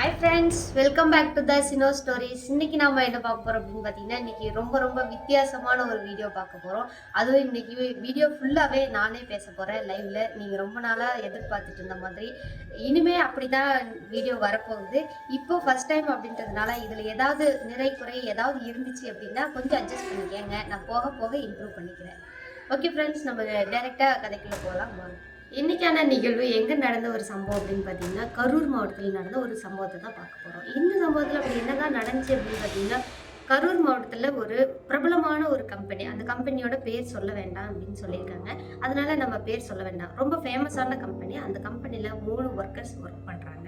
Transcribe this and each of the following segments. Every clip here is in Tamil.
Hi friends welcome back to the Sino stories இன்னைக்கு நாம என்ன பார்க்க போறோம் அப்படின்னு பார்த்தீங்கன்னா இன்னைக்கு ரொம்ப ரொம்ப வித்தியாசமான ஒரு வீடியோ பார்க்க போறோம். அதுவும் இன்னைக்கு வீடியோ ஃபுல்லாகவே நானே பேச போறேன் லைவ்ல நீங்க ரொம்ப நாளா எதிர்பார்த்துட்டு இருந்த மாதிரி. இனிமே அப்படிதான் வீடியோ வரப்போகுது. இப்போ ஃபர்ஸ்ட் டைம் அப்படின்றதுனால இதுல ஏதாவது நிறை குறை ஏதாவது இருந்துச்சு அப்படின்னா கொஞ்சம் அட்ஜஸ்ட் பண்ணிக்கங்க. நான் போக போக இம்ப்ரூவ் பண்ணிக்கிறேன். ஓகே ஃப்ரெண்ட்ஸ் நம்ம டேரெக்டாக கதைக்குள்ளே போகலாம். வாங்க. இன்னைக்கான நிகழ்வு எங்க நடந்த ஒரு சம்பவம் அப்படின்னு பார்த்தீங்கன்னா கரூர் மாவட்டத்தில் நடந்த ஒரு சம்பவத்தை தான் பார்க்க போறோம். இந்த சம்பவத்தில் அப்படி என்னதான் நடந்துச்சு அப்படின்னு பார்த்தீங்கன்னா கரூர் மாவட்டத்தில் ஒரு பிரபலமான ஒரு கம்பெனி அந்த கம்பெனியோட பேர் சொல்ல வேண்டாம் அப்படின்னு சொல்லியிருக்காங்க. அதனால நம்ம பேர் சொல்ல வேண்டாம். ரொம்ப ஃபேமஸான கம்பெனி அந்த கம்பெனியில் மூணு ஒர்க்கர்ஸ் ஒர்க் பண்ணுறாங்க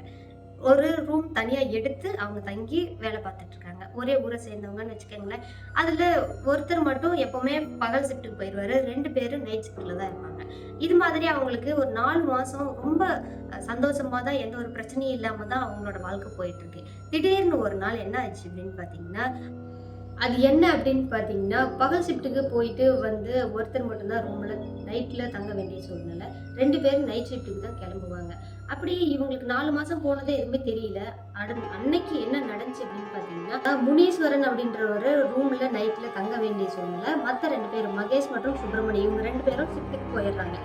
ஒரு ரூம் தனியாக எடுத்து அவங்க தங்கி வேலை பார்த்துட்டு இருக்காங்க. ஒரே ஊரை சேர்ந்தவங்கன்னு வச்சுக்கோங்களேன். அதில் ஒருத்தர் மட்டும் எப்போவுமே பகல் ஷிஃப்ட்டுக்கு போயிடுவார். ரெண்டு பேரும் நைட் ஷிஃப்ட்டில் தான் இருப்பாங்க. இது மாதிரி அவங்களுக்கு ஒரு நாலு மாதம் ரொம்ப சந்தோஷமாக தான் எந்த ஒரு பிரச்சனையும் இல்லாமல் தான் அவங்களோட வாழ்க்கை போயிட்டுருக்கு திடீர்னு ஒரு நாள் என்ன ஆச்சு அப்படின்னு பார்த்தீங்கன்னா அது என்ன அப்படின்னு பார்த்தீங்கன்னா பகல் ஷிஃப்ட்டுக்கு போயிட்டு வந்து ஒருத்தர் மட்டும்தான் ரூமில் நைட்டில் தங்க வேண்டிய சூழ்நிலை. ரெண்டு பேரும் நைட் ஷிஃப்ட்டுக்கு தான் கிளம்புவாங்க. அப்படி இவங்களுக்கு நாலு மாதம் போனதே எதுவுமே தெரியல. அன்னைக்கு என்ன நடந்துச்சு அப்படின்னு பாத்தீங்கன்னா முனீஸ்வரன் அப்படின்ற ஒரு ரூமில் நைட்டில் தங்க வேண்டிய சூழ்நிலை. மற்ற ரெண்டு பேரும் மகேஷ் மற்றும் சுப்பிரமணியம் இவங்க ரெண்டு பேரும் சிப்பிக்கு போயிடுறாங்க.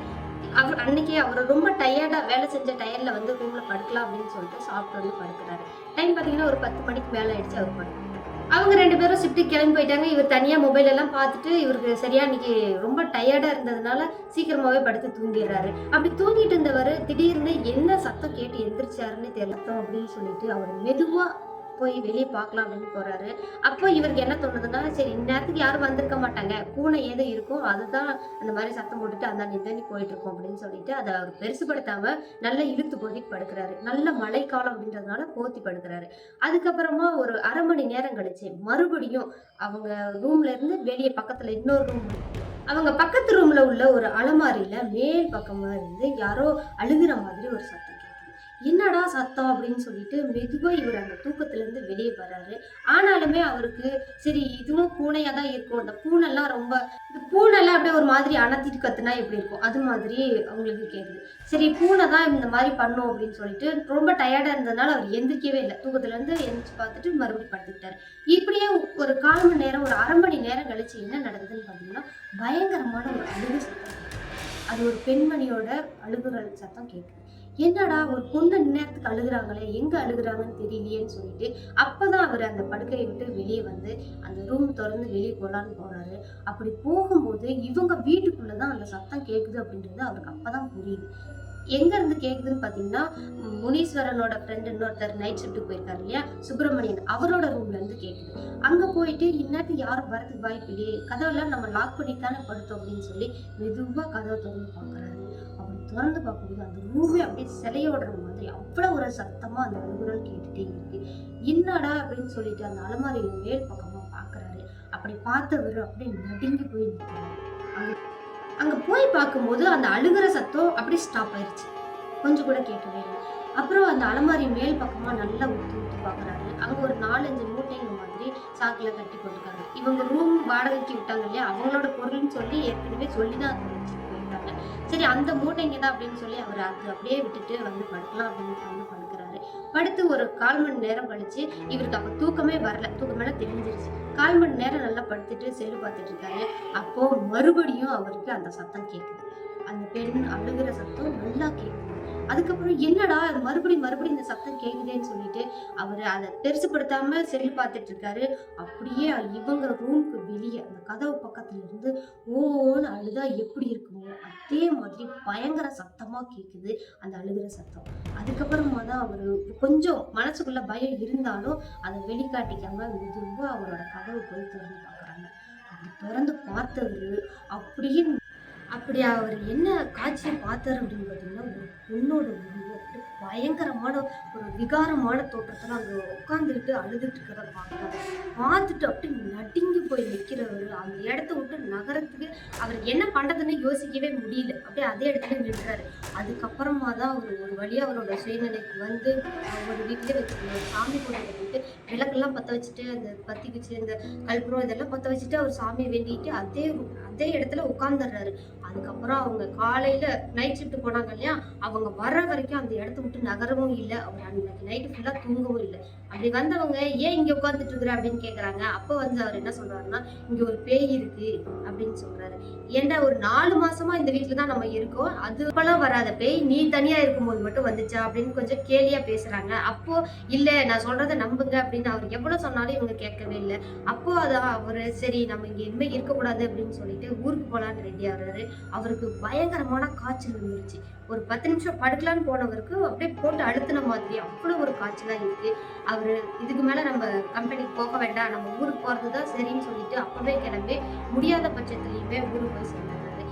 அவர் அன்னைக்கு அவர் ரொம்ப டயர்டா வேலை செஞ்ச டயர்ல வந்து ரூம்ல படுக்கலாம் அப்படின்னு சொல்லிட்டு சாப்பிட்டு வந்து படுக்கிறாரு. டைம் பாத்தீங்கன்னா ஒரு பத்து மணிக்கு மேல ஆயிடுச்சு அவர் படுக்க. அவங்க ரெண்டு பேரும் ஷிஃப்ட்டுக்கு கிளம்பி போயிட்டாங்க. இவர் தனியாக மொபைல் எல்லாம் பார்த்துட்டு இவருக்கு சரியா இன்னைக்கு ரொம்ப டயர்டாக இருந்ததுனால சீக்கிரமாகவே படுத்து தூங்கிடுறாரு. அப்படி தூங்கிட்டு இருந்தவர் திடீர்னு என்ன சத்தம் கேட்டு எந்திரிச்சாருன்னு தெரியல. அப்படின்னு சொல்லிட்டு அவர் மெதுவாக போய் வெளியே பார்க்கலாம் அப்படின்னு போறாரு. அப்போ இவருக்கு என்ன தோணுதுன்னா சரி இந்நேரத்துக்கு யாரும் வந்திருக்க மாட்டாங்க. பூனை ஏதோ இருக்கும். அதுதான் அந்த மாதிரி சத்தம் போட்டுட்டு அந்த நிதானி போயிட்டு இருக்கும் அப்படின்னு சொல்லிட்டு அதை அவர் பெருசுபடுத்தாம நல்லா இழுத்து போத்தி படுக்கிறாரு. நல்ல மழைக்காலம் அப்படின்றதுனால போத்தி படுக்கிறாரு. அதுக்கப்புறமா ஒரு அரை மணி நேரம் கழிச்சு மறுபடியும் அவங்க ரூம்ல இருந்து வெளியே பக்கத்துல இன்னொரு ரூம் அவங்க பக்கத்து ரூம்ல உள்ள ஒரு அலமாரியில மேல் பக்கமா இருந்து யாரோ அழுகுற மாதிரி ஒரு சத்தம். என்னடா சத்தம் அப்படின்னு சொல்லிட்டு மெதுவா இவர் அந்த தூக்கத்துல இருந்து வெளியே வர்றாரு. ஆனாலுமே அவருக்கு சரி இதுவும் பூனையா தான் இருக்கும். அந்த பூனைலாம் ரொம்ப இந்த பூனைலாம் அப்படியே ஒரு மாதிரி அணத்திட்டு கத்துனா எப்படி இருக்கும்? அது மாதிரி அவங்களுக்கு கேட்குது சரி பூனை தான் இந்த மாதிரி பண்ணும் அப்படின்னு சொல்லிட்டு ரொம்ப டயர்டா இருந்ததுனால அவர் எந்திரிக்கவே இல்லை. தூக்கத்துல இருந்து எந்திரிச்சு பார்த்துட்டு மறுபடியும் படுத்துக்கிட்டாரு. இப்படியே ஒரு கால் மணி நேரம் ஒரு அரை மணி நேரம் கழிச்சு என்ன நடக்குதுன்னு பார்த்தீங்கன்னா பயங்கரமான ஒரு அழுகு சத்தம் அது ஒரு பெண்மணியோட அழுகுகள் சத்தம் கேட்குது. என்னடா ஒரு பொண்ணு நேரத்துக்கு அழுகுறாங்களே எங்க அழுகுறாங்கன்னு தெரியலையேன்னு சொல்லிட்டு அப்பதான் அவர் அந்த படுக்கையை விட்டு வெளியே வந்து அந்த ரூம் திறந்து வெளியே போலான்னு போனாரு. அப்படி போகும்போது இவங்க வீட்டுக்குள்ளதான் அந்த சத்தம் கேக்குது அப்படின்றது அவருக்கு அப்பதான் புரியுது. எங்க இருந்து கேக்குதுன்னு பாத்தீங்கன்னா முனீஸ்வரனோட ஃப்ரெண்ட் இன்னொருத்தர் நைட் ஷிஃப்ட்டுக்கு போயிருக்காரு இல்லையா? சுப்பிரமணியன் அவரோட ரூம்ல இருந்து கேக்குது. அங்க போயிட்டு இந்நேரத்துக்கு யாரும் வரதுக்கு வாய்ப்பு இல்லையே கதவெல்லாம் நம்ம லாக் பண்ணி தானே படுத்தோம் அப்படின்னு சொல்லி மெதுவா கதவை திறந்து பாக்குறாரு திறந்து பார்க்கும்போது அந்த ரூமே அப்படியே சிலையோடுற மாதிரி அவ்வளோ ஒரு சத்தமா அந்த குரல் கேட்டுட்டே இருக்கு. என்னடா அப்படின்னு சொல்லிட்டு அந்த அலமாரியில மேல் பக்கமா பாக்குறாரு அப்படி பார்த்தவர் அப்படியே நடுங்கி போய் நிற்கிறாரு அங்க போய் பார்க்கும்போது அந்த அழுகிற சத்தம் அப்படியே ஸ்டாப் ஆயிருச்சு. கொஞ்சம் கூட கேட்கவே இல்லை. அப்புறம் அந்த அலமாரி மேல் பக்கமா நல்லா ஊற்றி ஊற்றி பார்க்குறாரு. அங்க ஒரு நாலஞ்சு மூட்டைங்க மாதிரி சாக்கில் கட்டி போட்டுருக்காங்க இவங்க ரூம் வாடகைக்கு விட்டாங்க இல்லையா? அவங்களோட பொருள்னு சொல்லி ஏற்கனவே சொல்லி தான் சரி அந்த மூட்டைங்க தான் அப்படின்னு சொல்லி அவர் அது அப்படியே விட்டுட்டு வந்து படுக்கலாம் அப்படின்னு வந்து படுக்கிறாரு படுத்து ஒரு கால் மணி நேரம் கழிச்சு இவருக்கு அப்போ தூக்கமே வரல. தூக்கமே தெரிஞ்சிருச்சு. கால் மணி நேரம் நல்லா படுத்துட்டு செல்லு பார்த்துட்டு இருக்காரு. அப்போ மறுபடியும் அவருக்கு அந்த சத்தம் கேட்குது அந்த பெண் அழுகிற சத்தம் நல்லா கேட்குது அதுக்கப்புறம் என்னடா அது மறுபடியும் மறுபடியும் இந்த சத்தம் கேக்குதேன்னு சொல்லிட்டு அவர் அதை பெருசுப்படுத்தாம செல்லு பார்த்துட்டு இருக்காரு அப்படியே இவங்க ரூமுக்கு வெளியே அந்த கதவு பக்கத்துல இருந்து ஓன்னு அழுதா எப்படி இருக்குமோ அதே மாதிரி பயங்கர சத்தமா கேக்குது அந்த அழுகிற சத்தம். அதுக்கப்புறமா தான் அவர் கொஞ்சம் மனசுக்குள்ள பயம் இருந்தாலும் அதை வெளிக்காட்டிக்காம மெதுவாக அவரோட கதவு போய் திறந்து பார்க்குறாங்க. அப்படி திறந்து பார்த்தவர் அப்படியே அப்படி அவர் என்ன காட்சியை பார்த்தாரு அப்படின்னு பார்த்தீங்கன்னா ஒரு பொண்ணோட உருவம். பயங்கரமான ஒரு விகாரமான தோற்றத்தில் அங்கே உட்காந்துக்கிட்டு அழுதுட்டு இருக்கிறத பார்க்குறாரு பார்த்துட்டு அப்படியே நடுங்கி போய் நிற்கிறவர் அந்த இடத்த விட்டு நகரத்துக்கு அவர் என்ன பண்ணுறதுன்னு யோசிக்கவே முடியல. அப்படியே அதே இடத்துல நின்றாரு. அதுக்கப்புறமா தான் அவர் ஒரு வழியாக அவரோட சுயநிலைக்கு வந்து அவர் வீட்டிலே வச்சுருந்த சாமி கூட வந்துட்டு விளக்கெல்லாம் பற்ற வச்சுட்டு அந்த பத்தி வச்சு அந்த கல்புரம் இதெல்லாம் பற்ற வச்சுட்டு அவர் சாமியை வேண்டிட்டு அதே அதே இடத்துல உட்காந்துடுறாரு அதுக்கப்புறம் அவங்க காலையில நைட் ஷிஃப்ட் போனாங்க இல்லையா? அவங்க வர்ற வரைக்கும் அந்த இடத்த விட்டு நகரவும் இல்லை. அவங்க அன்னைக்கு நைட்டு ஃபுல்லா தூங்கவும் இல்லை. அப்படி வந்தவங்க ஏன் இங்க உட்காந்துட்டு இருக்கிற அப்படின்னு கேக்குறாங்க. அப்போ வந்து அவர் என்ன சொல்றாருன்னா இங்க ஒரு பேய் இருக்கு அப்படின்னு சொல்றாரு. ஏன்டா ஒரு நாலு மாசமா இந்த வீட்டுல தான் நம்ம இருக்கோம். அது இப்பெல்லாம் வராத பேய். நீ தனியா இருக்கும்போது மட்டும் வந்துச்சா? அப்படின்னு கொஞ்சம் கேலியா பேசுறாங்க. அப்போ இல்ல நான் சொல்றத நம்புங்க அப்படின்னு அவர் எவ்வளவு சொன்னாலும் இவங்க கேட்கவே இல்லை. அப்போ அதான் அவரு சரி நம்ம இங்க இனிமே இருக்கக்கூடாது அப்படின்னு சொல்லிட்டு ஊருக்கு போலான்னு ரெடி ஆகுறாரு. அவருக்கு பயங்கரமான காய்ச்சல் வந்துருச்சு. ஒரு பத்து நிமிஷம் படுக்கலான்னு போனவருக்கு அப்படியே போட்டு அழுத்தின மாதிரி அவ்வளோ ஒரு காய்ச்சலாக இருக்கு. அவர் இதுக்கு மேலே நம்ம கம்பெனிக்கு போக வேண்டாம். நம்ம ஊருக்கு போகிறது தான் சரின்னு சொல்லிட்டு அப்பவே கிளம்பி முடியாத பட்சத்துலேயுமே ஊருக்கு போய் சேர்ந்துடுறாரு.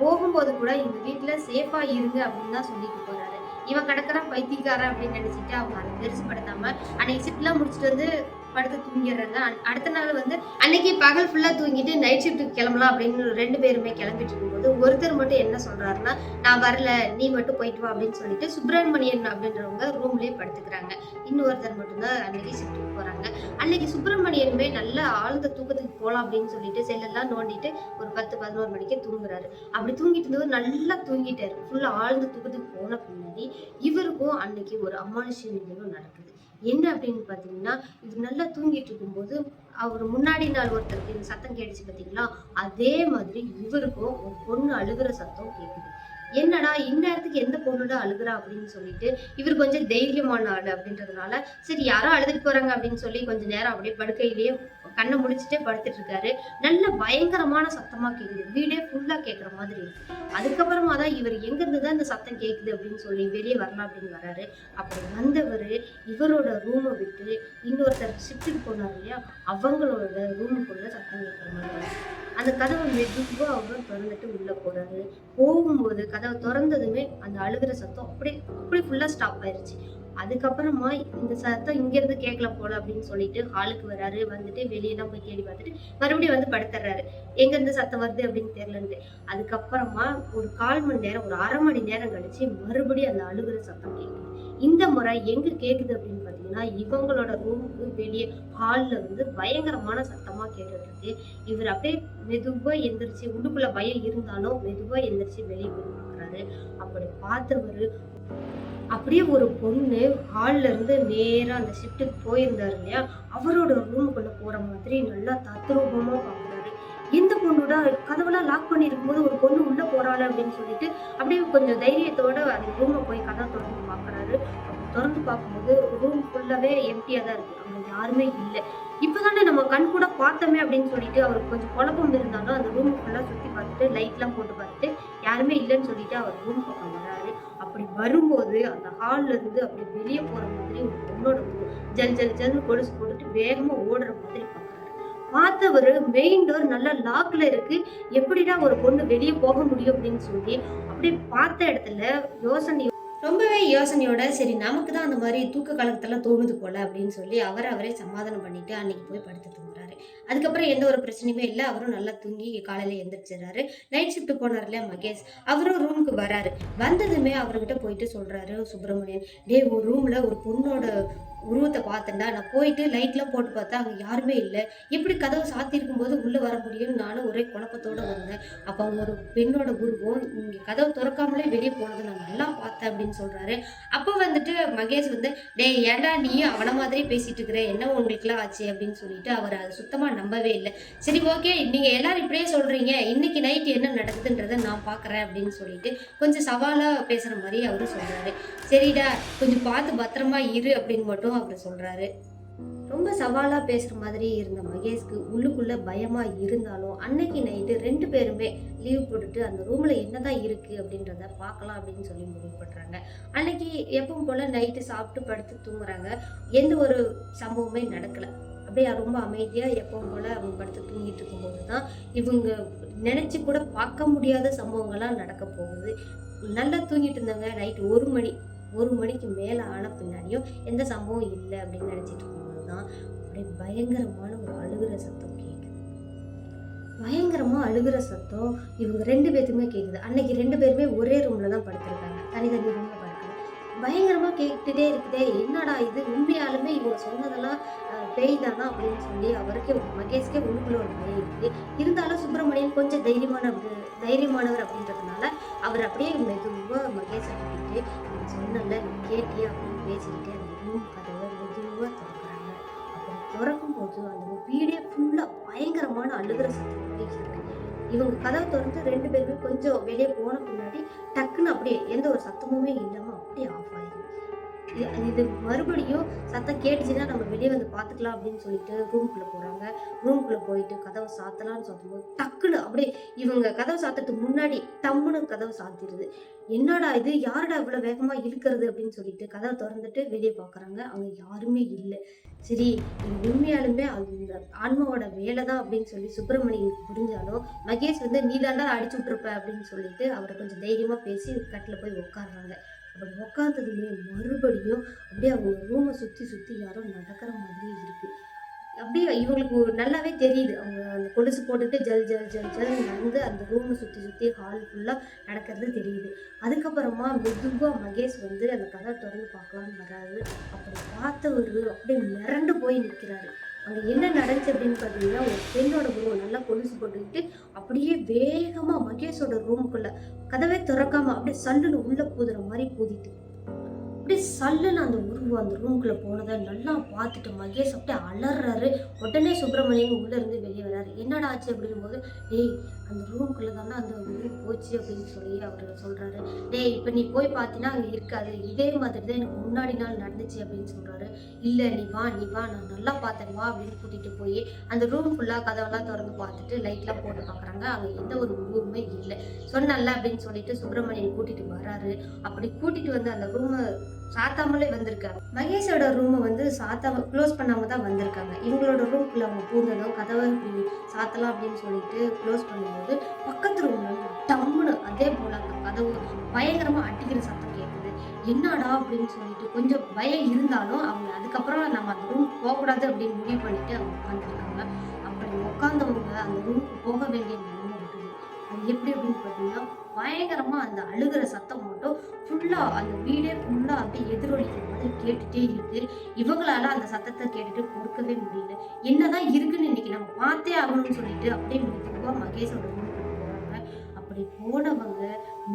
போகும்போது கூட இந்த வீட்டில் சேஃபாக இருங்க அப்படின்னு தான் சொல்லிட்டு போகிறாரு இவன் கிடக்கிறான் பைத்தியக்காரன் அப்படின்னு நினச்சிட்டு அவங்க அதை பெருசுப்படுத்தாமல் அன்னைக்கு சிப்லாம் முடிச்சுட்டு வந்து படுத்து தூங்கிடுறாங்க அடுத்த நாள் வந்து அன்னைக்கு பகல் ஃபுல்லா தூங்கிட்டு நைட் ஷிஃப்ட்டுக்கு கிளம்பலாம் அப்படின்னு ரெண்டு பேருமே கிளம்பிட்டு இருக்கும்போது ஒருத்தர் மட்டும் என்ன சொல்றாருன்னா நான் வரல நீ மட்டும் போயிட்டு வா அப்படின்னு சொல்லிட்டு சுப்பிரமணியன் அப்படின்றவங்க ரூம்லயே படுத்துக்கிறாங்க. இன்னொருத்தர் மட்டும்தான் அன்னைக்கு ஷிஃப்ட்டுக்கு போறாங்க. அன்னைக்கு சுப்பிரமணியனுமே நல்ல ஆழ்ந்த தூக்கத்துக்கு போகலாம் அப்படின்னு சொல்லிட்டு செல்லெல்லாம் நோண்டிட்டு ஒரு பத்து பதினோரு மணிக்கு தூங்குறாரு. அப்படி தூங்கிட்டு இருந்தவர் நல்லா தூங்கிட்டாரு. ஃபுல்லா ஆழ்ந்த தூக்கத்துக்கு போன பின்னாடி இவருக்கும் அன்னைக்கு ஒரு அமானுஷ்ய நிகழ்வு நடக்குது. என்ன அப்படின்னு பார்த்தீங்கன்னா இது நல்லா தூங்கிட்டு இருக்கும்போது அவர் முன்னாடி நாள் ஒருத்தருக்கு இந்த சத்தம் கேட்டுச்சு பார்த்தீங்களா? அதே மாதிரி இவருக்கும் ஒரு பொண்ணு அழுகுற சத்தம் கேட்குது என்னடா இந்நேரத்துக்கு எந்த பொண்ணுடா அழுகுறா அப்படின்னு சொல்லிட்டு இவர் கொஞ்சம் தைரியமான ஆள் அப்படின்றதுனால சரி யாரோ அழுதுட்டு போறாங்க அப்படின்னு சொல்லி கொஞ்ச நேரம் அப்படியே படுக்கையிலேயே கண்ணை முடிச்சுட்டே படுத்துட்டு இருக்காரு நல்ல பயங்கரமான சத்தமா கேக்குது. வீடே ஃபுல்லா கேக்குற மாதிரி இருக்கு. அதுக்கப்புறமா தான் இவர் எங்க இருந்து தான் இந்த சத்தம் கேக்குது அப்படின்னு சொல்லி வெளியே வரலாம் அப்படின்னு வராரு. அப்படி வந்தவர் இவரோட ரூமை விட்டு இன்னொருத்தர் ஷிஃப்ட்டுக்கு போனார் இல்லையா? அவங்களோட ரூமுக்குள்ள சத்தம் கேட்குற மாதிரி அந்த கதவை மெதுவாக அவர் திறந்துட்டு உள்ளே போகிறாரு போகும்போது கதவை திறந்ததுமே அந்த அழுகிற சத்தம் அப்படியே அப்படியே ஃபுல்லாக ஸ்டாப் ஆயிடுச்சு அதுக்கப்புறமா இந்த சத்தம் இங்கிருந்து கேட்கல போல அப்படின்னு சொல்லிட்டு ஹாலுக்கு வராரு. வந்துட்டு வெளியெல்லாம் போய் தேடி பார்த்துட்டு மறுபடியும் வந்து படுத்துறாரு. எங்க இருந்து சத்தம் வருது அப்படின்னு தெரியலன்ட்டு. அதுக்கப்புறமா ஒரு கால் மணி நேரம் ஒரு அரை மணி நேரம் கழிச்சு மறுபடியும் அந்த அழுகுற சத்தம் கேட்குது இந்த முறை எங்க கேக்குது அப்படின்னு பாத்தீங்கன்னா இவங்களோட ரூமுக்கு வெளியே ஹால்ல வந்து பயங்கரமான சத்தமா கேட்டுட்டு இருக்கு இவர் அப்படியே மெதுவா எந்திரிச்சு உடுப்புல பயம் இருந்தாலும் மெதுவா எந்திரிச்சு வெளியே போய் பார்க்கறாரு அப்படி பார்த்தவரு அப்படியே ஒரு பொண்ணு ஹால்ல இருந்து நேரா அந்த ஷிஃப்ட்டுக்கு போயிருந்தாரு இல்லையா? அவரோட ரூமுக்குள்ள போற மாதிரி நல்லா தத்ரூபமா பாக்குறாரு இந்த பொண்ணோட கதவெல்லாம் லாக் பண்ணி போது ஒரு பொண்ணு உள்ள போறாள் அப்படின்னு சொல்லிட்டு அப்படியே கொஞ்சம் தைரியத்தோட அந்த ரூமை போய் கதை திறந்து பாக்குறாரு திறந்து பார்க்கும்போது ரூம் ஃபுல்லாவே எம்டியா தான் இருக்கு. அவங்க யாருமே இல்லை. இப்பதானே நம்ம கண் கூட பார்த்தோமே அப்படின்னு சொல்லிட்டு அவருக்கு கொஞ்சம் குழப்பம் இருந்தாலும் அந்த ரூம் ஃபுல்லா சுத்தி பார்த்துட்டு லைட்லாம் போட்டு பார்த்துட்டு யாருமே இல்லைன்னு சொல்லிட்டு அவர் ரூம் பக்கம் வராரு அப்படி வரும்போது அந்த ஹால்ல இருந்து அப்படி வெளியே போற மாதிரி ஒரு பொண்ணோட ஜல் ஜல் ஜல் கொலுசு போட்டுட்டு வேகமா ஓடுற மாதிரி பார்த்தவர் மெயின் டோர் நல்லா லாக்ல இருக்கு. எப்படிடா ஒரு பொண்ணு வெளியே போக முடியும் அப்படின்னு சொல்லி அப்படியே பார்த்த இடத்துல யோசனை ரொம்பவே யோசனையோட சரி நமக்கு தான் அந்த மாதிரி தூக்க கலக்கத்தெல்லாம் தோணுது போல அப்படின்னு சொல்லி அவரை அவரே சமாதானம் பண்ணிட்டு அன்னைக்கு போய் படுத்துட்டு அதுக்கப்புறம் எந்த ஒரு பிரச்சனையுமே இல்லை. அவரும் நல்லா தூங்கி காலையில எந்திரிச்சிடுறாரு. நைட் ஷிஃப்ட் போனார்ல மகேஷ். அவரும் ரூமுக்கு வராரு. வந்ததுமே அவர்கிட்ட போயிட்டு சொல்றாரு சுப்பிரமணியன் டே ஒரு ரூம்ல ஒரு பொண்ணோட உருவத்தை பார்த்தேன்டா நான் போயிட்டு லைட்லாம் போட்டு பார்த்தா அங்கே யாருமே இல்லை. எப்படி கதவு சாத்தியிருக்கும் போது உள்ளே வர முடியும்னு நானும் ஒரே குழப்பத்தோட வந்தேன். அப்போ அவங்க ஒரு பெண்ணோட உருவம் இங்கே கதவு திறக்காமலே வெளியே போனதை நான் நல்லா பார்த்தேன் அப்படின்னு சொல்கிறாரு அப்போ வந்துட்டு மகேஷ் வந்து டேய் ஏண்டா நீ அவன மாதிரி பேசிட்டு இருக்கிற? என்ன உங்களுக்குலாம் ஆச்சு? அப்படின்னு சொல்லிட்டு அவர் அதை சுத்தமாக நம்பவே இல்லை. சரி ஓகே நீங்கள் எல்லாரும் இப்படியே சொல்கிறீங்க இன்னைக்கு நைட் என்ன நடக்குதுன்றதை நான் பார்க்குறேன் அப்படின்னு சொல்லிட்டு கொஞ்சம் சவாலாக பேசுகிற மாதிரி அவர் சொல்கிறாரு சரிடா கொஞ்சம் பார்த்து பத்திரமா இரு அப்படின்னு மட்டும் அவர் சொல்றாரு. ரொம்ப சவாலா பேசுற மாதிரி இருந்த மகேஷ்க்கு உள்ளுக்குள்ள பயமா இருந்தாலும் அன்னைக்கு நைட்டு ரெண்டு பேருமே லீவ் போட்டுட்டு அந்த ரூம்ல என்னதான் இருக்கு அப்படின்றத பார்க்கலாம் அப்படின்னு சொல்லி முடிவு பண்றாங்க. அன்னைக்கு எப்பவும் போல நைட்டு சாப்பிட்டு படுத்து தூங்குறாங்க. எந்த ஒரு சம்பவமே நடக்கல. அப்படியே ரொம்ப அமைதியா எப்பவும் போல அவங்க படுத்து தூங்கிட்டு இருக்கும்போது தான் இவங்க நினைச்சு கூட பார்க்க முடியாத சம்பவங்கள்லாம் நடக்க போகுது. நல்லா தூங்கிட்டு இருந்தாங்க நைட் ஒரு மணி ஒரு மணிக்கு மேலே ஆன பின்னாடியும் எந்த சம்பவம் இல்லை அப்படின்னு நினச்சிட்டு இருக்கும்போது தான் அப்படியே பயங்கரமான ஒரு அழுகிற சத்தம் கேட்குது பயங்கரமாக அழுகிற சத்தம் இவங்க ரெண்டு பேர்த்துக்குமே கேட்குது அன்னைக்கு ரெண்டு பேருமே ஒரே ரூமில் தான் படுத்திருக்காங்க. தனித்தனி ரூமில் படுக்கல. பயங்கரமாக கேட்டுகிட்டே இருக்குதே என்னடா இது? உண்மையாலுமே இவங்க சொன்னதெல்லாம் பேய் தானா அப்படின்னு சொல்லி அவருக்கே மகேஷ்கே உள்ளுக்குள்ள ஒரு பயம் இருக்குது இருந்தாலும் சுப்பிரமணியன் கொஞ்சம் தைரியமான தைரியமானவர் அப்படின்றதுனால அவர் அப்படியே மெதுவாக மகேஷை கூட்டிட்டு சொன்னல நீ கேட்டியா அப்படின்னு பேசிக்கிட்டே அந்த ரூம் கதவை மெதுவாக திறக்கிறாங்க. அப்படி திறக்கும் போது அந்த வீடே ஃபுல்லாக பயங்கரமான அழுகிற சத்தம் இருக்கு. இவங்க கதவை திறந்து ரெண்டு பேருமே கொஞ்சம் வெளியே போன பின்னாடி டக்குன்னு அப்படியே எந்த ஒரு சத்தமுமே இல்லாமல் அப்படியே ஆஃப் ஆயிடுது இது- இது மறுபடியும் சத்தம் கேட்டுச்சுன்னா நம்ம வெளியே வந்து பார்த்துக்கலாம் அப்படின்னு சொல்லிட்டு ரூம்குள்ளே போகிறாங்க ரூம்குள்ளே போயிட்டு கதவை சாத்தலாம்னு சொல்லும்போது டக்குன்னு அப்படியே இவங்க கதவை சாத்துறதுக்கு முன்னாடி தம்முன்னு கதவை சாத்திடுது. என்னடா இது? யாரடா இவ்வளோ வேகமாக இழுக்கிறது அப்படின்னு சொல்லிட்டு கதவை திறந்துட்டு வெளியே பார்க்குறாங்க. அவங்க யாருமே இல்லை. சரி இது உண்மையாலுமே அந்த ஆன்மாவோட வேலை தான் அப்படின்னு சொல்லி சுப்பிரமணியனுக்கு புரிஞ்சாலும் மகேஷ் வந்து நீ தாண்டா அடிச்சு விட்ருப்ப அப்படின்னு சொல்லிட்டு அவரை கொஞ்சம் தைரியமாக பேசி கட்டில் போய் உட்காடுறாங்க அப்படி உட்காந்ததுமே மறுபடியும் அப்படியே அவங்க ரூமை சுற்றி சுற்றி யாரோ நடக்கிற மாதிரி இருக்குது அப்படியே இவங்களுக்கு நல்லாவே தெரியுது. அவங்க அந்த கொலுசு போட்டுட்டு ஜல் ஜல் ஜல் ஜல் நடந்து அந்த ரூமை சுற்றி சுற்றி ஹால் ஃபுல்லாக நடக்கிறது தெரியுது. அதுக்கப்புறமா மெதுவாக மகேஷ் வந்து அந்த கதை திறந்து பார்க்கலான்னு வராரு. அப்படி பார்த்தவர் அப்படியே மிரண்டு போய் நிற்கிறாரு அங்கே என்ன நடந்துச்சு அப்படின்னு பார்த்தீங்கன்னா ஒரு பெண்ணோட உருவம் நல்லா கொலுசு போட்டுக்கிட்டு அப்படியே வேகமாக மகேஷோட ரூமுக்குள்ள கதவே திறக்காம அப்படியே சல்லுன்னு உள்ள பூதுற மாதிரி பூதிட்டு அப்படியே சல்லுன்னு அந்த உருவம் அந்த ரூமுக்குள்ள போனதை நல்லா பார்த்துட்டு மகேஷ் அப்படியே அலறாரு. உடனே சுப்பிரமணியன் உள்ளே இருந்து வெளியே வராரு என்னடா ஆச்சு? அப்படின்னும் போது டேய் அந்த ரூமுக்குள்ள தானே அந்த உயிர் போச்சு அப்படின்னு சொல்லி அவர் சொல்கிறாரு டேய் இப்போ நீ போய் பார்த்தீங்கன்னா அங்கே இருக்காது. இதே மாதிரி தான் எனக்கு முன்னாடி நாள் நடந்துச்சு அப்படின்னு சொல்கிறாரு இல்லை நீ வா நீ வா நான் நல்லா பார்த்தேன் வா அப்படின்னு கூட்டிகிட்டு போய் அந்த ரூம் ஃபுல்லாக கதவெல்லாம் திறந்து பார்த்துட்டு லைட்லாம் போட்டு பார்க்குறாங்க அங்கே எந்த ஒரு உருவமே இல்லை. சொன்னல அப்படின்னு சொல்லிட்டு சுப்பிரமணியன் கூட்டிகிட்டு வராரு அப்படி கூட்டிகிட்டு வந்து அந்த ரூமை சாத்தாமலே வந்திருக்காங்க மகேஷோட ரூமை வந்து சாத்தாம க்ளோஸ் பண்ணாம தான் வந்திருக்காங்க. இவங்களோட ரூம்குள்ளே அவங்க பூந்ததும் கதவை இப்படி சாத்தலாம் அப்படின்னு சொல்லிட்டு க்ளோஸ் பண்ணும்போது பக்கத்து ரூம்ல இருந்து டம்முன்னு அதே போல் அந்த கதவு பயங்கரமாக அடிக்கிற சத்தம் கேட்குது. என்னடா? அப்படின்னு சொல்லிட்டு கொஞ்சம் பயம் இருந்தாலும் அவங்க அதுக்கப்புறம் நம்ம அந்த ரூம் போகக்கூடாது அப்படின்னு முடிவு பண்ணிட்டு அவங்க உட்காந்துருக்காங்க அப்படி உட்காந்தவங்க அந்த ரூமுக்கு போக வேண்டிய நிலைமை இருக்குது அது எப்படி அப்படின்னு பார்த்தீங்கன்னா பயங்கரமாக அந்த அழுகிற சத்தம் மட்டும் ஃபுல்லாக அந்த வீடே ஃபுல்லாக அப்படியே எதிரொலிக்கிற மாதிரி கேட்டுட்டே இருக்கு. இவங்களால அந்த சத்தத்தை கேட்டுட்டு கொடுக்கவே முடியல. என்னதான் இருக்குன்னு இன்னைக்கு நம்ம பார்த்தே ஆகணும்னு சொல்லிட்டு அப்படியே மெதுவாக மகேஷோட ரூமுக்கு போறாங்க. அப்படி போனவங்க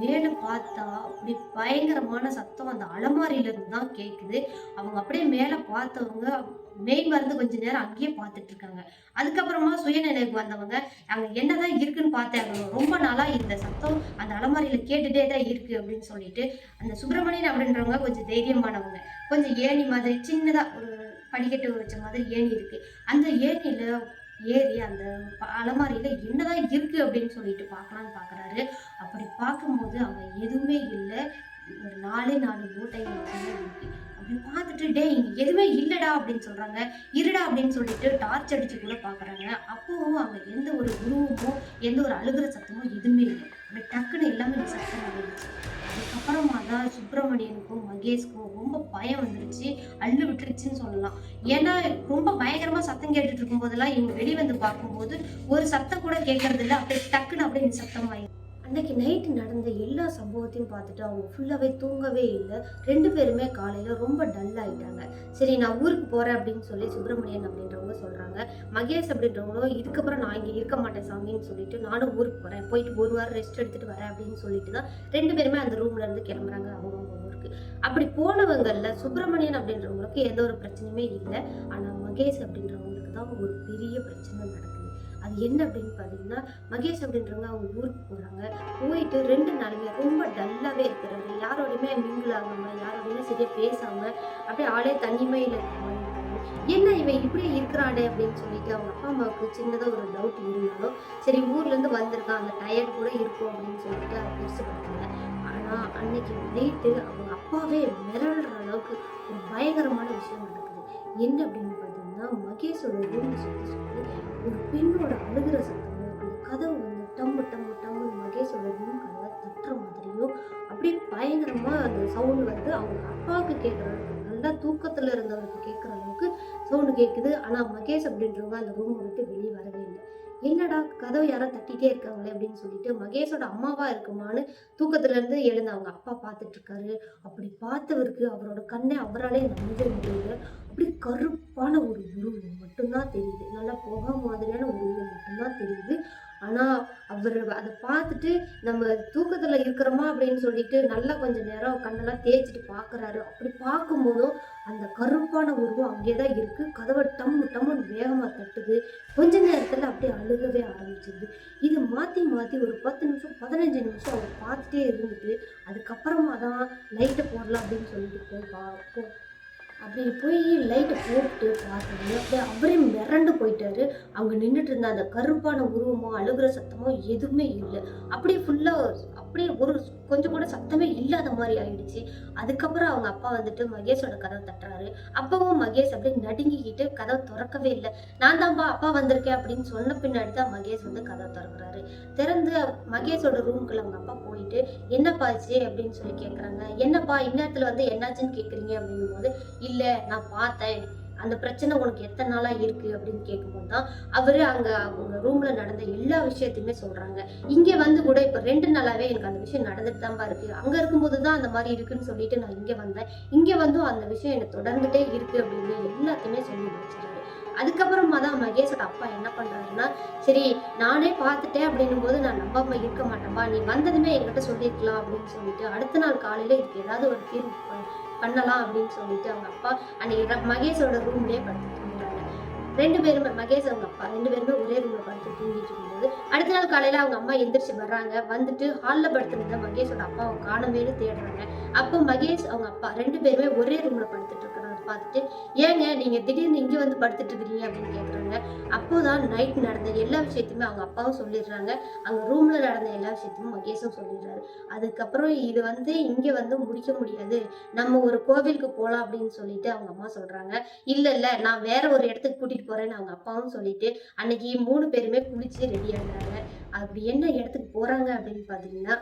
மேலே பார்த்தா அப்படி பயங்கரமான சத்தம். அந்த அலமாரியிலேருந்து தான் கேட்குது அவங்க அப்படியே மேலே பார்த்தவங்க மெயின் வந்து கொஞ்ச நேரம் அங்கேயே பார்த்துட்டு இருக்காங்க அதுக்கப்புறமா சுயநினைவுக்கு வந்தவங்க அங்கே என்னதான் இருக்குன்னு பார்த்தேன் ரொம்ப நாளா இந்த சத்தம் அந்த அலமாரியில கேட்டுட்டே தான் இருக்கு அப்படின்னு சொல்லிட்டு அந்த சுப்பிரமணியன் அப்படின்றவங்க கொஞ்சம் தைரியமானவங்க. கொஞ்சம் ஏணி மாதிரி சின்னதா ஒரு படிக்கட்டு வச்ச மாதிரி ஏணி இருக்கு. அந்த ஏணியில ஏறி அந்த அலமாரியில என்னதான் இருக்கு அப்படின்னு சொல்லிட்டு பார்க்கலான்னு பார்க்குறாரு. அப்படி பார்க்கும்போது அவங்க எதுவுமே இல்லை. ஒரு நாலே நாலு மூட்டை இருக்கு. அப்படி பார்த்துட்டு டே இங்கே எதுவுமே இல்லைடா அப்படின்னு சொல்கிறாங்க இருடா அப்படின்னு சொல்லிட்டு டார்ச் அடிச்சு கூட பார்க்குறாங்க. அப்போவும் அங்கே எந்த ஒரு உருவமோ எந்த ஒரு அழுகிற சத்தமோ எதுவுமே இல்லை. அப்படி டக்குன்னு எல்லாமே சத்தம் ஆயிடுச்சு அதுக்கப்புறமா தான் சுப்பிரமணியனுக்கும் மகேஷ்க்கும் ரொம்ப பயம் வந்துருச்சு. அள்ளு விட்டுருச்சுன்னு சொல்லலாம். ஏன்னா ரொம்ப பயங்கரமாக சத்தம் கேட்டுட்டு இருக்கும் போதெல்லாம் இவங்க வெளியே வந்து பார்க்கும்போது ஒரு சத்தம் கூட கேட்கறது இல்லை அப்படியே டக்குன்னு அப்படியே நிசப்தமாயிடும் அன்னைக்கு நைட்டு நடந்த எல்லா சம்பவத்தையும் பார்த்துட்டு அவங்க ஃபுல்லாகவே தூங்கவே இல்லை. ரெண்டு பேருமே காலையில் ரொம்ப டல் ஆகிட்டாங்க சரி நான் ஊருக்கு போகிறேன் அப்படின்னு சொல்லி சுப்பிரமணியன் அப்படின்றவங்க சொல்கிறாங்க மகேஷ் அப்படின்றவங்களும் இதுக்கப்புறம் நான் இங்கே இருக்க மாட்டேன் சாமின்னு சொல்லிட்டு நானும் ஊருக்கு போகிறேன் போயிட்டு ஒரு வாரம் ரெஸ்ட் எடுத்துகிட்டு வரேன் அப்படின்னு சொல்லிட்டு தான் ரெண்டு பேருமே அந்த ரூம்ல இருந்து கிளம்புறாங்க அவங்கவுங்க ஊருக்கு. அப்படி போனவங்களில் சுப்பிரமணியன் அப்படின்றவங்களுக்கு எந்த ஒரு பிரச்சனையுமே இல்லை. ஆனால் மகேஷ் அப்படின்றவங்களுக்கு தான் ஒரு பெரிய பிரச்சனை நடக்குது. அது என்ன அப்படின்னு பார்த்தீங்கன்னா மகேஷ் அப்படின்றவங்க அவங்க ஊருக்கு போகிறாங்க போயிட்டு ரெண்டு நாளுமே ரொம்ப டல்லாகவே இருக்கிறாங்க யாரோடையுமே மிங்கிள் ஆகாமல் யாரோடையுமே சரியாக பேசாமல் அப்படியே ஆளே தனிமையில் இருக்காங்க என்ன இவன் இப்படியே இருக்கிறாடே அப்படின்னு சொல்லிட்டு அவங்க அப்பா அம்மாவுக்கு சின்னதாக ஒரு டவுட் இருந்தாலும் சரி ஊர்லேருந்து வந்திருக்கான் அந்த டயர்ட் கூட இருக்கும் அப்படின்னு சொல்லிட்டு அதை பெருசுப்படுத்தல ஆனால் அன்னைக்கு நைட்டு அவங்க அப்பாவே மிரள்ற அளவுக்கு ஒரு பயங்கரமான விஷயம் நடக்குது. என்ன அப்படின்னு பார்த்தீங்கன்னா மகேஷோட ரூம் சுற்றி சுற்றி ஒரு பெண்ணோட அழுகிற சத்தமும் அந்த கதவு வந்து டம்மு டம்மு டம்மு மகேஷோட ரூம் கதவை தட்டுற மாதிரியும் அப்படியே பயங்கரமா அந்த சவுண்ட் வந்து அவங்க அப்பாவுக்கு கேட்குற அளவுக்கு நல்லா தூக்கத்துல இருந்தவருக்கு கேட்குற அளவுக்கு சவுண்டு கேட்குது ஆனா மகேஷ் அப்படின்றவங்க அந்த ரூமை விட்டு வெளியே வரவே இல்லை. என்னடா கதவு யாரோ தட்டிட்டே இருக்காங்களே அப்படின்னு சொல்லிட்டு மகேஷோட அம்மாவா இருக்குமான்னு தூக்கத்துல இருந்து எழுந்த அவங்க அப்பா பார்த்துட்டு இருக்காரு. அப்படி பார்த்தவருக்கு அவரோட கண்ணை அவராலே நம்ப முடியல. அப்படி கருப்பான ஒரு உருவம் மட்டும்தான் தெரியுது. நல்லா புகை மாதிரியான ஒரு உருவம் மட்டும்தான் தெரியுது. ஆனால் அவர் அதை பார்த்துட்டு நம்ம தூக்கத்தில் இருக்கிறோமா அப்படின்னு சொல்லிட்டு நல்லா கொஞ்ச நேரம் கண்ணெல்லாம் தேய்ச்சிட்டு பார்க்குறாரு. அப்படி பார்க்கும்போதும் அந்த கருப்பான உருவம் அங்கேயே தான் இருக்குது கதவை டம்மு டம்முன்னு வேகமாக தட்டுது. கொஞ்ச நேரத்தில் அப்படியே அழுகவே ஆரம்பிச்சிருது. இது மாற்றி மாற்றி ஒரு பத்து நிமிஷம் பதினஞ்சு நிமிஷம் அவர் பார்த்துட்டே இருந்துட்டு அதுக்கப்புறமா தான் லைட்டை போடலாம் அப்படின்னு சொல்லிட்டு போய் பா அப்படி போய் லைட்டை போட்டு பார்த்தாரு அப்படியே அவரே மிரண்டு போயிட்டாரு. அவங்க நின்றுட்டு இருந்த அந்த கருப்பான உருவமோ அழுகுற சத்தமோ எதுவுமே இல்லை. அப்படியே ஃபுல்லாக அப்படியே ஒரு கொஞ்சம் கூட சத்தமே இல்லாத மாதிரி ஆயிடுச்சு. அதுக்கப்புறம் அவங்க அப்பா வந்துட்டு மகேஷோட கதவை தட்டுறாரு. அப்பவும் மகேஷ் அப்படியே நடுங்கிக்கிட்டு கதவை திறக்கவே இல்லை. நான் தான்ப்பா அப்பா வந்திருக்கேன் அப்படின்னு சொன்ன பின்னாடி தான் மகேஷ் வந்து கதவை திறக்கிறாரு. திறந்து மகேஷோட ரூமுக்குள்ள அவங்க அப்பா போயிட்டு என்னப்பா ஆச்சு? அப்படின்னு சொல்லி கேட்குறாங்க என்னப்பா இந்நேரத்தில் வந்து என்னாச்சுன்னு கேட்குறீங்க அப்படின்னும் போது இல்லை நான் பார்த்தேன். அந்த பிரச்சனை உனக்கு எத்தனை நாளா இருக்கு அப்படின்னு கேட்கும்போது தான் அவரு அங்க அவங்க ரூம்ல நடந்த எல்லா விஷயத்தையுமே சொல்றாங்க. இங்க வந்து கூட இப்ப ரெண்டு நாளாவே எனக்கு அந்த விஷயம் நடந்துட்டு தான்ப்பா இருக்கு. அங்க இருக்கும்போது தான் அந்த மாதிரி இருக்குன்னு சொல்லிட்டு நான் இங்க வந்தேன். இங்க வந்தும் அந்த விஷயம் எனக்கு தொடர்ந்துட்டே இருக்கு அப்படின்னு எல்லாத்தையுமே சொல்லி முடிச்சிட்டாரு அதுக்கப்புறமா தான் மகேஷோட அப்பா என்ன பண்றாருன்னா சரி நானே பார்த்துட்டேன் அப்படின்னும் போது நான் நம்பாம இருக்க மாட்டேன்பா நீ வந்ததுமே என்கிட்ட சொல்லியிருக்கலாம் அப்படின்னு சொல்லிட்டு அடுத்த நாள் காலையில இதுக்கு ஏதாவது ஒரு தீர்வு பண்ணலாம் அப்படின்னு சொல்லிட்டு அவங்க அப்பா அன்னைக்கு மகேஷோட ரூம்லயே படுத்து தூங்குறாங்க ரெண்டு பேருமே மகேஷ் அவங்க அப்பா ரெண்டு பேருமே ஒரே ரூம்ல படுத்து தூங்கிட்டு இருக்கும்போது அடுத்த நாள் காலையில அவங்க அம்மா எந்திரிச்சு வர்றாங்க. வந்துட்டு ஹால்ல படுத்திருந்த மகேஷோட அப்பாவை காணவேன்னு தேடுறாங்க. அப்போ மகேஷ் அவங்க அப்பா ரெண்டு பேருமே ஒரே ரூம்ல படுத்துட்டு பார்த்துட்டு ஏங்க நீங்க திடீர்னு இங்கே வந்து படுத்துட்டு இருக்கிறீங்க அப்படின்னு கேட்குறாங்க அப்போதான் நைட் நடந்த எல்லா விஷயத்தையுமே அவங்க அப்பாவும் சொல்லிடுறாங்க. அங்க ரூம்ல நடந்த எல்லா விஷயத்தையும் மகேஷும் சொல்லிடுறாரு. அதுக்கப்புறம் இது வந்து இங்க வந்து முடிக்க முடியாது. நம்ம ஒரு கோவிலுக்கு போகலாம் அப்படின்னு சொல்லிட்டு அவங்க அம்மா சொல்றாங்க. இல்ல இல்ல நான் வேற ஒரு இடத்துக்கு கூட்டிட்டு போறேன்னு அவங்க அப்பாவும் சொல்லிட்டு அன்னைக்கு மூணு பேருமே குளிச்சு ரெடி ஆகுறாங்க அப்படி என்ன இடத்துக்கு போறாங்க அப்படின்னு பாத்தீங்கன்னா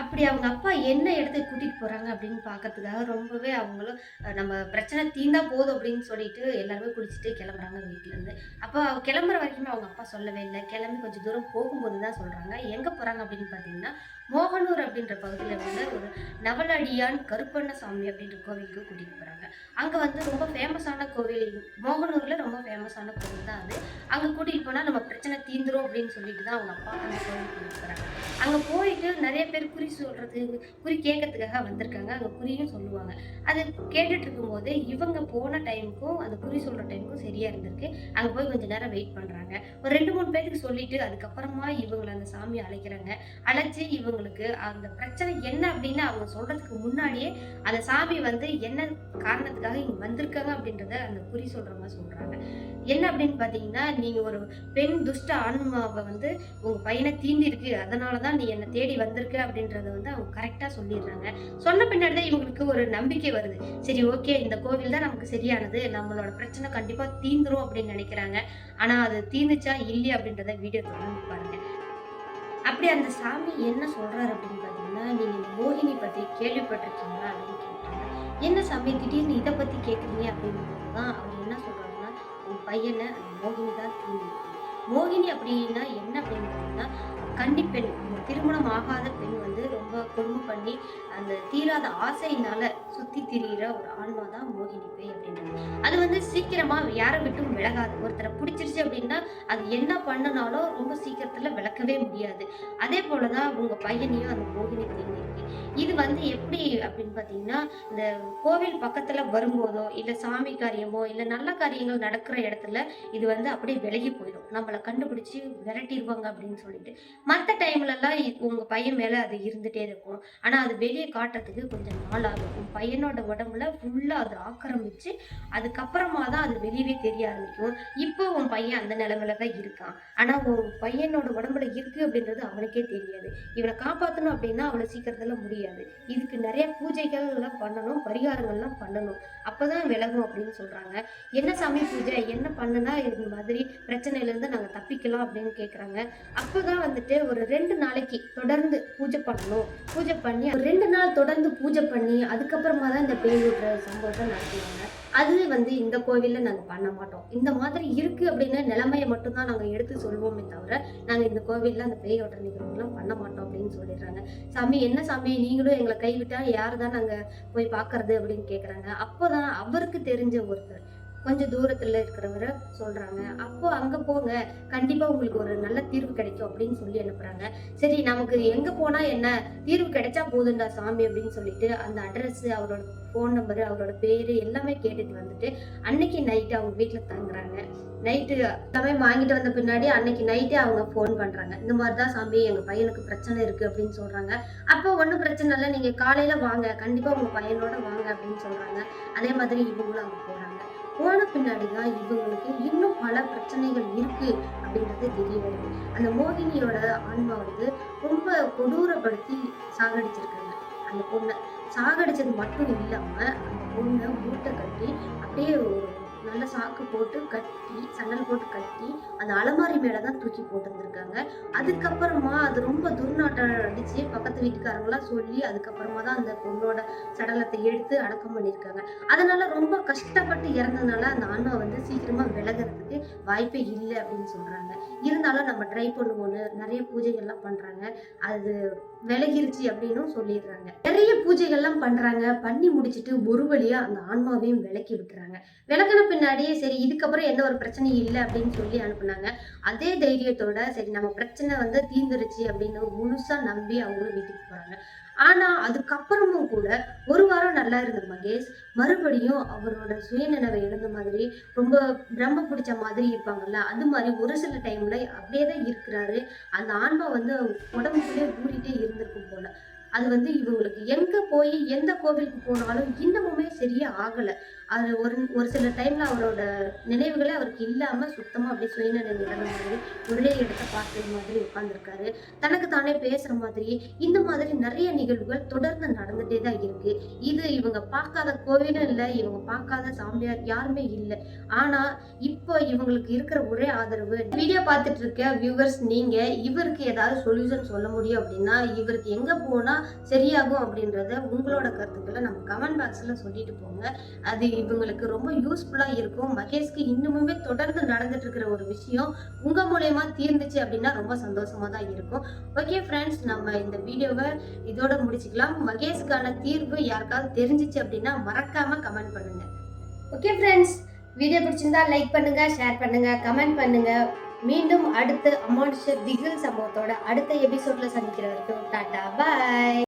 அப்படி அவங்க அப்பா என்ன இடத்துக்கு கூட்டிட்டு போறாங்க அப்படின்னு பார்க்கறதுக்காக ரொம்பவே அவங்களும் நம்ம பிரச்சனை தீந்தா போதும் அப்படின்னு சொல்லிட்டு எல்லாருமே குளிச்சுட்டு கிளம்புறாங்க வீட்டுல இருந்து. அப்போ கிளம்புற வரைக்குமே அவங்க அப்பா சொல்லவே இல்லை. கிளம்பி கொஞ்சம் தூரம் போகும்போது தான் சொல்றாங்க. எங்க போறாங்க அப்படின்னு பாத்தீங்கன்னா மோகனூர் அப்படின்ற பகுதியில் வந்து ஒரு நவலடியான் கருப்பண்ணசாமி அப்படின்ற கோவிலுக்கு கூட்டிட்டு போறாங்க. அங்க வந்து ரொம்ப ஃபேமஸான கோவில். மோகனூர்ல ரொம்ப ஃபேமஸான கோவில் தான் அது. அங்க கூட்டிட்டு போனா நம்ம பிரச்சனை தீந்துரும் அப்படின்னு சொல்லிட்டு தான் அவங்க அப்பா அந்த கோவிலுக்கு கூட்டிட்டு போறாங்க. அங்க போயிட்டு நிறைய பேர் குறி சொல்றது குறி கேட்கறதுக்காக வந்திருக்காங்க. அங்க குறியும் சொல்லுவாங்க. அது கேட்டுட்டு இருக்கும்போது இவங்க போன டைமுக்கும் அந்த குறி சொல்ற டைமுக்கும் சரியா இருந்திருக்கு. அங்க போய் கொஞ்ச நேரம் வெயிட் பண்றாங்க. ஒரு ரெண்டு மூணு பேருக்கு சொல்லிட்டு அதுக்கப்புறமா இவங்களை அந்த சாமி அழைக்கிறாங்க. அழைச்சு இவங்களுக்கு அந்த பிரச்சனை என்ன அப்படின்னு அவங்க சொல்றதுக்கு முன்னாடியே அந்த சாமி வந்து என்ன காரணத்துக்காக இங்க வந்திருக்காங்க அப்படின்றத அந்த குறி சொல்றவங்க சொல்றாங்க. என்ன அப்படின்னு பாத்தீங்கன்னா நீங்க ஒரு பெண் துஷ்ட ஆன்மாவை வந்து உங்க பையனை தீண்டி இருக்கு அதனாலதான் நீ என்னை தேடி வந்திருக்க அப்படின்றத வந்து அவங்க கரெக்டா சொல்லிடுறாங்க. சொன்ன பின்னாடி தான் இவங்களுக்கு ஒரு நம்பிக்கை வருது. சரி ஓகே இந்த கோவில் தான் நமக்கு சரியானது. நம்மளோட பிரச்சனை கண்டிப்பா தீந்துரும் அப்படின்னு நினைக்கிறாங்க. ஆனா அது தீந்துச்சா இல்லையா அப்படின்றத வீடியோ தொடர்ந்து பாருங்க. அப்படி அந்த சாமி என்ன சொல்றாரு அப்படின்னு பார்த்தீங்கன்னா நீங்க மோகினி பத்தி கேள்விப்பட்டிருக்கீங்களா அப்படின்னு கேட்டாங்க. என்ன சாமி திடீர்னு இதை பத்தி கேட்குறீங்க அப்படின்னு தான் அவர் என்ன சொல்றாருன்னா உன் பையனை அந்த மோகினி தான் தீண்டி மோகினி அப்படின்னா என்ன அப்படின்னு பார்த்தீங்கன்னா கன்னிப்பெண் திருமணம் ஆகாத பெண் வந்து ரொம்ப கொடுமை பண்ணி அந்த தீராத ஆசையினால சுத்தி திரியிற ஒரு ஆன்மா தான் மோகினி பேய் அப்படின்றது அது வந்து சீக்கிரமா யாரை விட்டும் விலகாது. ஒருத்தரை பிடிச்சிருச்சு அப்படின்னா அது என்ன பண்ணனாலும் ரொம்ப சீக்கிரத்துல விளக்கவே முடியாது. அதே போலதான் உங்க பையனையும் அந்த மோகினி தேடி இது வந்து எப்படி அப்படின்னு பார்த்தீங்கன்னா இந்த கோவில் பக்கத்தில் வரும்போதோ இல்லை சாமி காரியமோ இல்லை நல்ல காரியங்கள் நடக்கிற இடத்துல இது வந்து அப்படியே விலகி போயிடும். நம்மளை கண்டுபிடிச்சி விரட்டிடுவாங்க அப்படின்னு சொல்லிட்டு. மற்ற டைம்லலாம் உங்கள் பையன் மேலே அது இருந்துகிட்டே இருக்கும். ஆனால் அது வெளியே காட்டுறதுக்கு கொஞ்சம் நாள் ஆகும் உன் பையனோட உடம்புல ஃபுல்லாக அது ஆக்கிரமிச்சு அதுக்கப்புறமா தான் அது வெளியவே தெரிய ஆரம்பிக்கும். இப்போ உன் பையன் அந்த நிலைமையில தான் இருக்கான். ஆனால் உன் பையனோட உடம்புல இருக்கு அப்படின்றது அவனுக்கே தெரியாது. இவனை காப்பாற்றணும் அப்படின்னா அவளை சீக்கிரத்தில் முடியாது. இதுக்கு நிறைய பூஜைகள்லாம் பண்ணணும் பரிகாரங்கள்லாம் பண்ணணும். அப்பதான் விலகும் அப்படின்னு சொல்றாங்க. என்ன சாமி பூஜை என்ன பண்ணுனா இந்த மாதிரி பிரச்சனையில இருந்து நாங்க தப்பிக்கலாம் அப்படின்னு கேக்குறாங்க. அப்பதான் வந்துட்டு ஒரு ரெண்டு நாளைக்கு தொடர்ந்து பூஜை பண்ணணும். பூஜை பண்ணி ரெண்டு நாள் தொடர்ந்து பூஜை பண்ணி அதுக்கப்புறமா தான் இந்த பேய் விடுற சம்பவத்தை நடத்துவாங்க. அது வந்து இந்த கோவில்ல நாங்க பண்ண மாட்டோம். இந்த மாதிரி இருக்கு அப்படின்னு நிலைமையை மட்டும்தான் நாங்க எடுத்து சொல்லுவோமே தவிர நாங்க இந்த கோவில்ல அந்த பேய் ஓட்டுற நிகழ்வுலாம் பண்ண மாட்டோம் அப்படின்னு சொல்லிடுறாங்க. சாமி என்ன சாமி? நீங்களும் எங்களை கைவிட்டா யார் தான் நாங்க போய் பார்க்கறது அப்படின்னு கேக்குறாங்க. அப்போதான் அவருக்கு தெரிஞ்ச ஒருத்தர். கொஞ்சம் தூரத்துல இருக்கிறவங்க சொல்றாங்க. அப்போ அங்க போங்க. கண்டிப்பா உங்களுக்கு ஒரு நல்ல தீர்வு கிடைக்கும் அப்படின்னு சொல்லி அனுப்புறாங்க. சரி நமக்கு எங்க போனா என்ன? தீர்வு கிடைச்சா போதுண்டா சாமி அப்படின்னு சொல்லிட்டு அந்த அட்ரஸ் அவரோட ஃபோன் நம்பர் அவரோட பேரு எல்லாமே கேட்டுட்டு வந்துட்டு அன்னைக்கு நைட்டு அவங்க வீட்டுல தங்குறாங்க. நைட்டு எல்லாமே வாங்கிட்டு வந்த பின்னாடி அன்னைக்கு நைட்டே அவங்க ஃபோன் பண்றாங்க. இந்த மாதிரி தான் சாமி எங்க பையனுக்கு பிரச்சனை இருக்கு அப்படின்னு சொல்றாங்க. அப்போ ஒன்றும் பிரச்சனை இல்லை. நீங்க காலையில வாங்க. கண்டிப்பா உங்க பையனோட வாங்க அப்படின்னு சொல்றாங்க. அதே மாதிரி இவங்களும் அங்கே போறாங்க. போன பின்னாடி தான் இவங்களுக்கு இன்னும் பல பிரச்சனைகள் இருக்கு அப்படின்றது தெரிய வருது. அந்த மோகினியோட ஆன்மா வந்து ரொம்ப கொடூரப்படுத்தி சாகடிச்சிருக்காங்க. அந்த பொண்ணை. சாகடிச்சது மட்டும் இல்லாம அந்த பொண்ணை மூட்டை கட்டி அப்படியே ஒரு நல்ல சாக்கு போட்டு கட்டி சன்னல் போட்டு கட்டி அந்த அலமாரி மேலதான் தூக்கி போட்டிருந்திருக்காங்க அதுக்கப்புறமா அது ரொம்ப துர்நாட்டம் அடிச்சு பக்கத்து வீட்டுக்காரங்களாம் சொல்லி அதுக்கப்புறமா தான் அந்த பொண்ணோட சடலத்தை எடுத்து அடக்கம் பண்ணியிருக்காங்க. அதனால ரொம்ப கஷ்டப்பட்டு இறந்ததுனால அந்த ஆன்மா வந்து சீக்கிரமா விலகிறதுக்கு வாய்ப்பே இல்லை அப்படின்னு சொல்றாங்க. இருந்தாலும் நம்ம ட்ரை பண்ணுவோன்னு நிறைய பூஜைகள்லாம் பண்றாங்க. அது விலகிருச்சு அப்படின்னும் சொல்லிடுறாங்க. நிறைய பூஜைகள்லாம் பண்றாங்க. பண்ணி முடிச்சிட்டு ஒரு வழியா அந்த ஆன்மாவையும் விளக்கி விட்டுறாங்க. விளக்கின பின்னாடியே சரி இதுக்கப்புறம் எந்த ஒரு பிரச்சனையும் இல்லை அப்படின்னு சொல்லி அனுப்புனாங்க. அதே தைரியத்தோட சரி நம்ம பிரச்சனை வந்து தீர்ந்துருச்சு அப்படின்னு முழுசா நம்பி அவங்களும் வீட்டுக்கு போறாங்க. ஆனா அதுக்கப்புறமும் கூட ஒரு வாரம் நல்லா இருந்த மகேஷ். மறுபடியும் அவரோட சுயநினைவை இழந்த மாதிரி ரொம்ப பிரம்ம பிடிச்ச மாதிரி இருப்பாங்கல்ல அது மாதிரி ஒரு சில டைம்ல அப்படியே தான் இருக்கிறாரு. அந்த ஆன்மா வந்து உடம்புக்குள்ளே ஊறிட்டே இருந்திருக்கும் போல. அது வந்து இவங்களுக்கு எங்க போய் எந்த கோவிலுக்கு போனாலும் இன்னமுமே சரியா ஆகலை. அது ஒரு ஒரு சில டைம்ல அவரோட நினைவுகளே அவருக்கு இல்லாம சுத்தமா அப்படியே சுயநினைவு இழந்த மாதிரி ஒரே இடத்த பார்த்த மாதிரி உட்கார்ந்துருக்காரு. தனக்கு தானே பேசுற மாதிரி இந்த மாதிரி நிறைய நிகழ்வுகள் தொடர்ந்து நடந்துட்டே தான் இருக்கு. இது இவங்க பார்க்காத கோவிலும் இல்லை இவங்க பார்க்காத சாமியார் யாருமே இல்லை. ஆனா இப்போ இவங்களுக்கு இருக்கிற ஒரே ஆதரவு வீடியோ பார்த்துட்டு இருக்க வியூவர்ஸ் நீங்க இவருக்கு ஏதாவது சொல்யூஷன் சொல்ல முடியும் அப்படின்னா இவருக்கு எங்க போனா சரியாகும் அப்படின்றத உங்களோட கருத்துக்களை நம்ம கமெண்ட் பாக்ஸ்ல சொல்லிட்டு போங்க. அது இவங்களுக்கு ரொம்ப யூஸ்ஃபுல்லா இருக்கும். மகேஷ்க்கு இன்னுமுமே தொடர்ந்து நடந்துட்டு இருக்கிற ஒரு விஷயம் உங்க மூலயமா தீர்ந்துச்சு அப்படின்னா ரொம்ப சந்தோஷமா தான் இருக்கும். ஓகே ஃப்ரெண்ட்ஸ் நம்ம இந்த வீடியோவை இதோட முடிச்சுக்கலாம். மகேஷ்க்கான தீர்வு யாருக்காவது தெரிஞ்சிச்சு அப்படின்னா மறக்காம கமெண்ட் பண்ணுங்க. ஓகே ஃப்ரெண்ட்ஸ் வீடியோ பிடிச்சிருந்தா லைக் பண்ணுங்க ஷேர் பண்ணுங்க கமெண்ட் பண்ணுங்க. மீண்டும் அடுத்த அமானுஷ திகில் சம்பவத்தோட அடுத்த எபிசோட்ல சந்திக்கிற வரைக்கும் டாடா பாய்